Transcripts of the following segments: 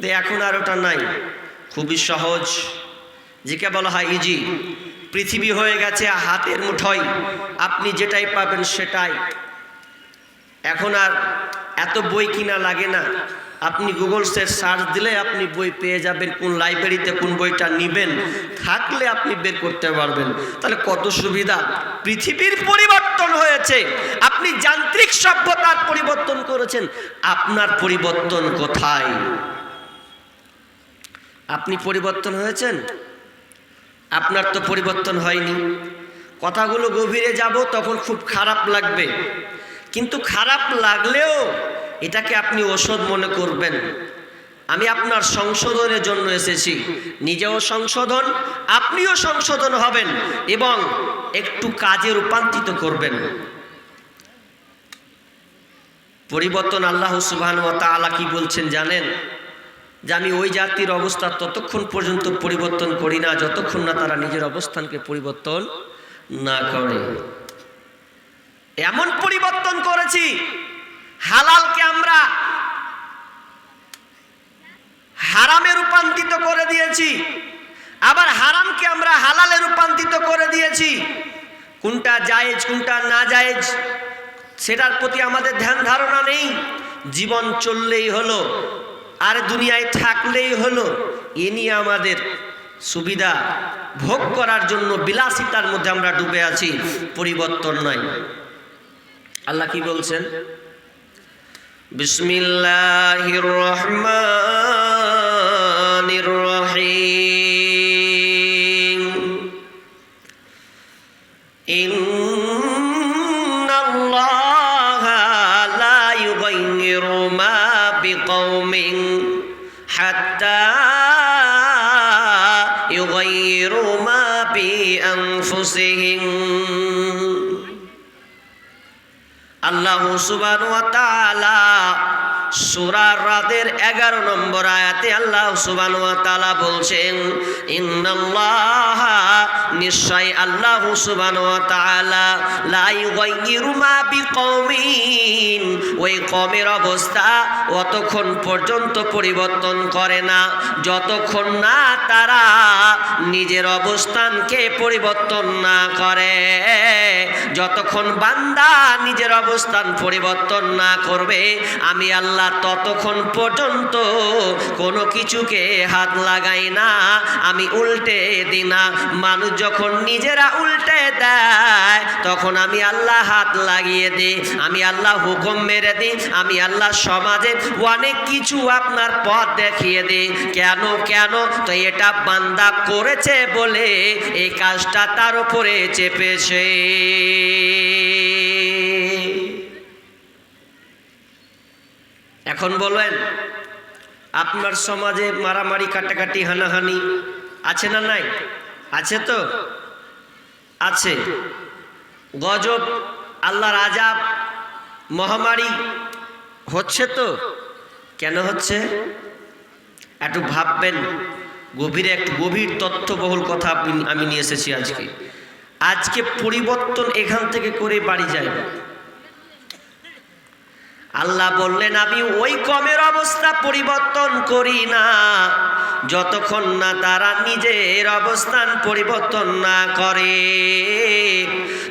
দে এখন আর ওটা নাই। খুবই সহজ। যেকে বলা হয় ইজি পৃথিবী হয়ে গেছে হাতের মুঠোয়। আপনি যেটাই পাবেন সেটাই। এখন আর এত বই কিনা লাগে না। আপনি গুগল সার্চ দিলে আপনি বই পেয়ে যাবেন, কোন লাইব্রেরিতে কোন বইটা নেবেন। থাকলে আপনি বের করতে পারবেন। তাহলে কত সুবিধা। পৃথিবীর পরিবর্তন হয়েছে। আপনি যান্ত্রিক সভ্যতার পরিবর্তন করেছেন। আপনার পরিবর্তন কোথায়? আপনি পরিবর্তন হয়েছেন? আপনার তো পরিবর্তন হয়নি। কথাগুলো গভীরে যাব, তখন খুব খারাপ লাগবে। কিন্তু খারাপ লাগলেও এটাকে আপনি ওষুধ মনে করবেন। আমি আপনার সংশোধনের জন্য এসেছি। নিজেও সংশোধন, আপনিও সংশোধন হবেন এবং একটু কাজে রূপান্তরিত করবেন। পরিবর্তন আল্লাহ সুবহান ওয়া তাআলা কি বলছেন জানেন? যে আমি ওই জাতির অবস্থা ততক্ষণ পর্যন্ত পরিবর্তন করি না, যতক্ষণ না তারা নিজের অবস্থানকে পরিবর্তন না করে। এমন পরিবর্তন করেছি, হালালকে আমরা হারামে রূপান্তরিত করে দিয়েছি, আবার হারামকে আমরা হালালে রূপান্তরিত করে দিয়েছি। কোনটা জায়েজ, কোনটা না জায়েজ, সেটার প্রতি আমাদের ধ্যান ধারণা নেই। জীবন চললেই হলো। আর দুনিয়ায় থাকলেই হলো, এ নিয়ে আমাদের সুবিধা ভোগ করার জন্য বিলাসিতার মধ্যে আমরা ডুবে আছি, পরিবর্তন নয় আল্লাহ কি বলছেন? বিসমিল্লাহির রহমানির রহিম। حتى يغيروا ما بأنفسهم الله سبحانه وتعالى সুরার রাতের এগারো নম্বর আয়াতে আল্লাহ সুবান তালা বলছেন, ইন্নাল্লাহ নিশ্চয় আল্লাহ সুবান তালা লাই মা বিকৌমিন ওই কমের অবস্থা অতক্ষণ পর্যন্ত পরিবর্তন করে না। যতক্ষণ না তারা নিজের অবস্থানকে পরিবর্তন না করে, যতক্ষণ বান্দা নিজের অবস্থান পরিবর্তন না করবে, আমি আল্লাহ ততক্ষণ পর্যন্ত কোনো কিছুকে হাত লাগাই না, আমি উল্টে দিই না। মানুষ যখন নিজেরা উল্টে দেয়, তখন আমি আল্লাহ হাত লাগিয়ে দিই, আমি আল্লাহ হুকুম মেরে দিই, আমি আল্লাহ সমাজে অনেক কিছু আপনার পথ দেখিয়ে দিই। কেন কেন? তো এটা বান্দা করেছে বলে এই কাজটা তার উপরে চেপেছে। এখন বলেন, আপনার সমাজে মারামারি, কাটাকাটি, হানাহানি আছে না নাই? আছে তো? আছে। গজব, আল্লাহর আজাব মহামারী হচ্ছে তো? কেন হচ্ছে? একটু ভাববেন, গভীরে একটু গভীর তথ্যবহুল কথা আমি নিয়ে এসেছি আজকে। আজকে পরিবর্তন এখান থেকে করে বাড়ি যায় আল্লাহ বললেন, আমি ওই কমের অবস্থা পরিবর্তন করি না। যতক্ষণ না তারা নিজের অবস্থান পরিবর্তন না করে।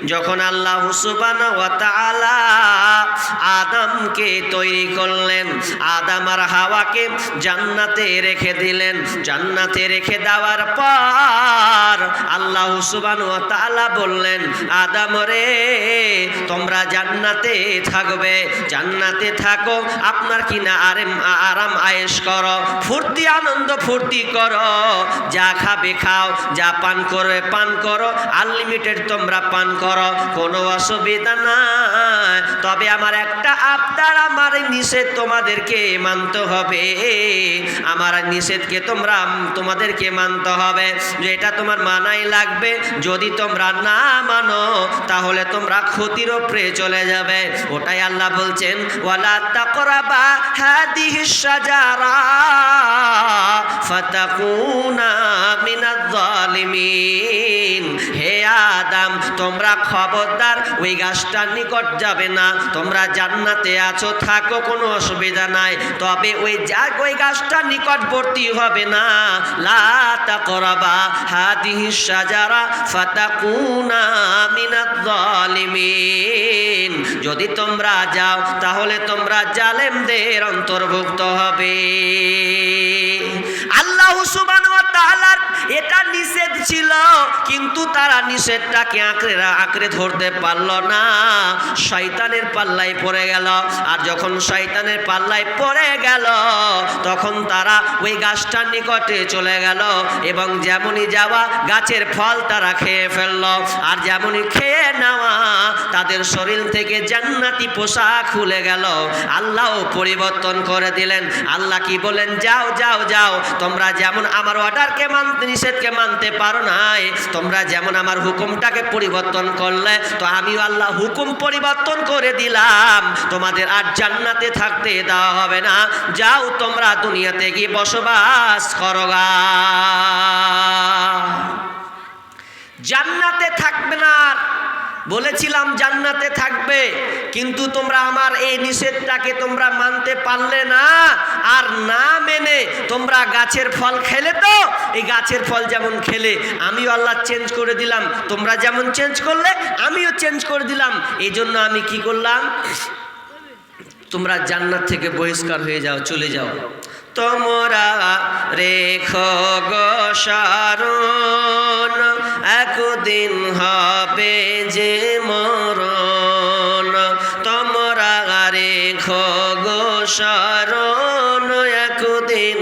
যখন আল্লাহ সুবান আদমকে তৈরি করলেন, আদম আর হাওয়াকে জান্নাতে রেখে দিলেন। জান্নাতে রেখে দেওয়ার পর আল্লাহ সুবান বললেন, আদম রে, তোমরা জান্নাতে থাকবে। জান্নাতে থাকো, আপনার কিনা আরাম আরাম আয়েশ করো, ফুর্তি আনন্দ ফুর্তি করো, যা খাবে খাও, যা পান করবে পান করো, আনলিমিটেড তোমরা পান করো, কোনো অসুবিধা নাই। তবে আমার একটা আবদার, আমার নিষেধ তোমাদেরকে মানতে হবে। আমার নিষেধকে তোমরা তোমাদেরকে মানতে হবে। যে এটা তোমার মানাই লাগবে, যদি তোমরা না মানো, তাহলে তোমরা ক্ষতির ওপরে চলে যাবে। ওটাই আল্লাহ বলছেন ওয়ালা তাকরাবা হাদিহিস শাজারা ফাতাকুনা মিনাজ জালিমিন হে আদম, তোমরা খবরদার, ওই গাছটার নিকট যাবে না। তোমরা জান্নাতে আছো, থাকো, কোনো অসুবিধা নাই। তবে ওই যা, ওই গাছটার নিকটবর্তী হবে না। লা তাকরাবা হাদিহি শাজারা ফাতাকুনা মিনাজ জালিমিন যদি তোমরা যাও, তাহলে তোমরা জালেমদের অন্তর্ভুক্ত হবে। আল্লাহ সুবহানাহু ওয়া তাআলার এটা নিষেধ ছিল, কিন্তু তারা নিষেধটাকে আঁকড়ে আঁকড়ে ধরতে পারল না। শয়তানের পাল্লায় পড়ে গেল, আর যখন শয়তানের পাল্লায় পড়ে গেল, তখন তারা ওই গাছটার নিকটে চলে গেল এবং যেমনই যাওয়া, গাছের ফল তারা খেয়ে ফেলল। আর যেমনই খেয়ে নেওয়া, তাদের শরীর থেকে জান্নাতি পোশাক খুলে গেল। আল্লাহ পরিবর্তন করে দিলেন। আল্লাহ কি বলেন, যাও যাও যাও, তোমরা যেমন আমার অর্ডারকে মানতে নিষেধকে মানতে পারো নাই। তোমরা যেমন আমার হুকুমটাকে পরিবর্তন করলে, তো আমিও আল্লাহ হুকুম পরিবর্তন করে দিলাম। তোমাদের আর জান্নাতে থাকতে দেওয়া হবে না। যাও তোমরা দুনিয়াতে গিয়ে বসবাস করোগা জান্নাতে। বলেছিলাম জান্নাতে থাকবে, কিন্তু তোমরা আমার এই নিষেধটাকে তোমরা মানতে পারলে না। আর না মেনে তোমরা গাছের ফল খেলে তো, এই গাছের ফল যেমন খেলে, আমিও আল্লাহ চেঞ্জ করে দিলাম। তোমরা যেমন চেঞ্জ করলে, আমিও চেঞ্জ করে দিলাম। এই জন্য আমি কি করলাম? তোমরা জান্নাত থেকে বহিষ্কার হয়ে যাও, চলে যাও। তোমরা রেখ গো সারণ। একদিন হবে যে মরণ, তোমরা রেখো গো সারণ। একদিন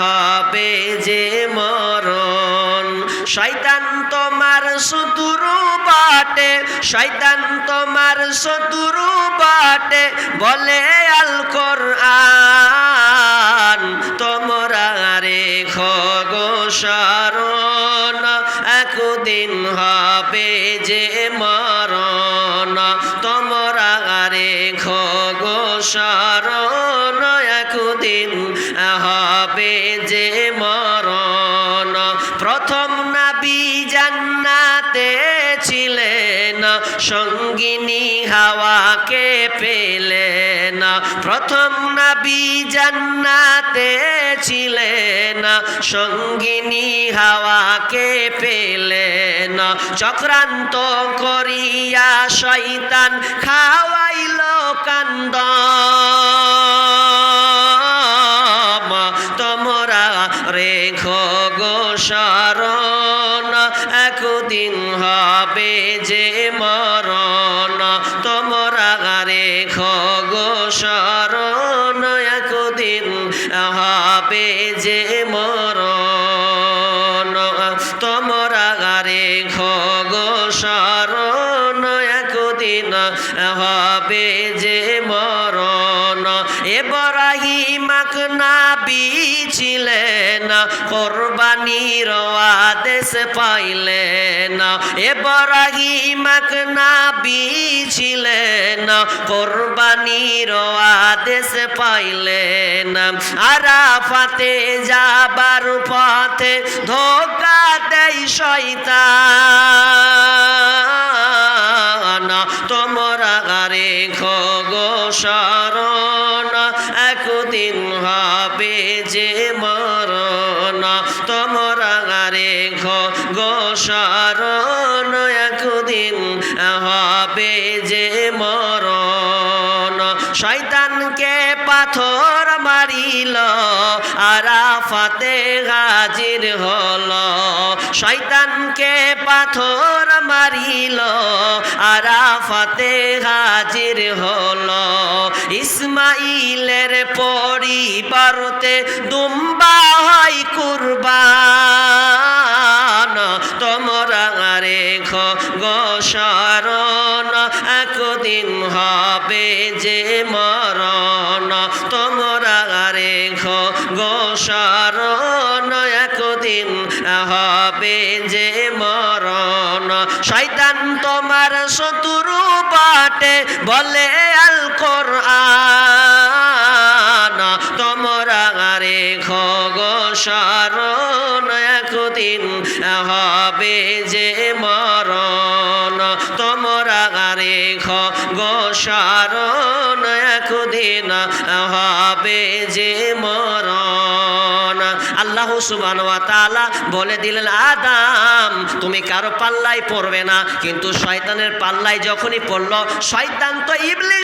হবে যে মরণ, শয়তান তোমার শত্রু বাটে, শয়তান তোমার শত্রু বাটে, বলে আল কোরআন তোমরা রেখো গো শরণ একদিন হবে যে মরণ? তোমরা আরে গো শরণ একদিন হবে যে মরণ? প্রথম নাবি জান্নাতে সঙ্গিনী হাওয়াকে না। প্রথম নাবি জান্নাতে না। সঙ্গিনী হাওয়াকে না। চক্রান্ত করিয়া শয়তান খাওয়াইল কান্দ শরণ একদিন হবে যে মরণ ছিলেন কোরবানির আদেশ পাইলেন এব্রাহিমাক না বিছিলেন কোরবানির আদেশ পাইলেন আরাফাতে যাবার পথে ধোকা দেয় শয়তান। শয়তানকে পাথর মারিল, আরাফাতে হাজির হল। শয়তানকে পাথর মারিল, আরাফাতে হাজির হল। ইসমাইলের পরিবারতে দুম্বা হয় কুরবান। তোমরা রেখো গো শরণ, একদিন হবে যে মরণ। তোমরা রেখো গো শরণ, একদিন হবে যে মরণ। শয়তান তোমার শত্রু বাটে বলে আল কোরআন অপসারণ একদিন হবে যে মরণ। আল্লাহ সুবান তাআলা বলে দিলেন, আদাম, তুমি কারও পাল্লায় পড়বে না। কিন্তু শয়তানের পাল্লায় যখনই পড়ল, শয়তান তো ইবলিস